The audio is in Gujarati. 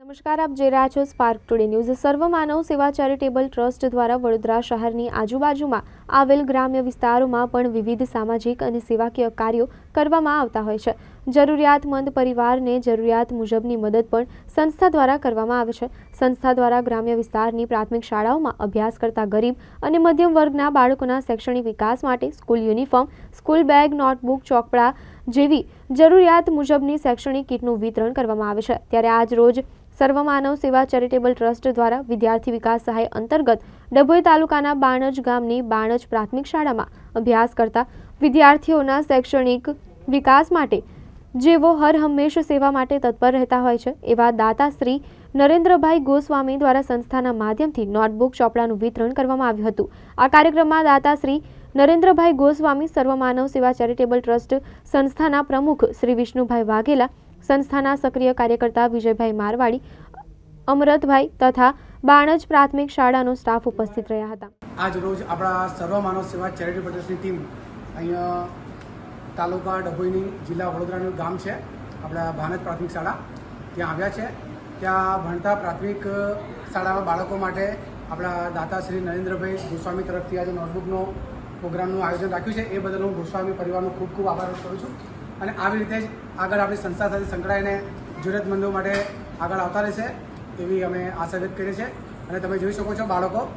નમસ્કાર, આપ જોઈ રહ્યા છો સ્પાર્ક ટુડે ન્યૂઝ સર્વ માનવ સેવા ચેરિટેબલ ટ્રસ્ટ દ્વારા વડોદરા શહેરની આજુબાજુમાં આવેલ ગ્રામ્ય વિસ્તારોમાં પણ વિવિધ સામાજિક અને સેવાકીય કાર્યો કરવામાં આવતા હોય છે. જરૂરિયાતમંદ પરિવારને જરૂરિયાત મુજબની મદદ પણ સંસ્થા દ્વારા કરવામાં આવે છે. સંસ્થા દ્વારા ગ્રામ્ય વિસ્તારની પ્રાથમિક શાળાઓમાં અભ્યાસ કરતા ગરીબ અને મધ્યમ વર્ગના બાળકોના શૈક્ષણિક વિકાસ માટે school uniform, school bag, notebook, ચોપડા જેવી જરૂરિયાત મુજબની શૈક્ષણિક કીટનું વિતરણ કરવામાં આવે છે. ત્યારે આજ રોજ સર્વમાનવ સેવા ચેરિટેબલ ટ્રસ્ટ દ્વારા વિદ્યાર્થી વિકાસ સહાય અંતર્ગત ડભોઈ તાલુકાના બાણજ ગામની બાણજ પ્રાથમિક શાળામાં અભ્યાસ કરતા વિદ્યાર્થીઓના શૈક્ષણિક વિકાસ માટે જેઓ હર હંમેશ સેવા માટે તત્પર રહેતા હોય છે, એવા દાતા શ્રી નરેન્દ્રભાઈ ગોસ્વામી દ્વારા સંસ્થાના માધ્યમથી નોટબુક ચોપડાનું વિતરણ કરવામાં આવ્યું હતું. આ કાર્યક્રમમાં દાતા શ્રી નરેન્દ્રભાઈ ગોસ્વામી સર્વમાનવ સેવા ચેરિટેબલ ટ્રસ્ટ સંસ્થાના પ્રમુખ શ્રી વિષ્ણુભાઈ વાઘેલા, સંસ્થાના સક્રિય કાર્યકર્તા વિજયભાઈ મારવાડી, અમરતભાઈ તથા બાણજ પ્રાથમિક શાળાનો સ્ટાફ ઉપસ્થિત રહ્યા હતા. આજ રોજ આપણા સર્વમાનવ સેવા ચેરિટેબલ ટ્રસ્ટની ટીમ અહીંયા તાલુકા ડભોઈની જિલ્લા વડોદરાનું ગામ છે. આપણા ભાનજ પ્રાથમિક શાળા. ત્યાં આવ્યા છે. ત્યાં ભણતા પ્રાથમિક શાળાના બાળકો માટે આપણા દાતા શ્રી નરેન્દ્રભાઈ ગોસ્વામી તરફથી આજે નોટબુકનો પ્રોગ્રામનું આયોજન રાખ્યું છે. એ બદલ હું ગોસ્વામી પરિવારનો ખૂબ ખૂબ આભાર કરું છું. અને આવી રીતે જ આગળ આપણી સંસ્થા સાથે સંકળાઈને જરૂરિયાતમંદો માટે આગળ આવતા રહેશે એવી અમે આશા વ્યક્ત કરીએ છીએ. અને તમે જોઈ શકો છો બાળકો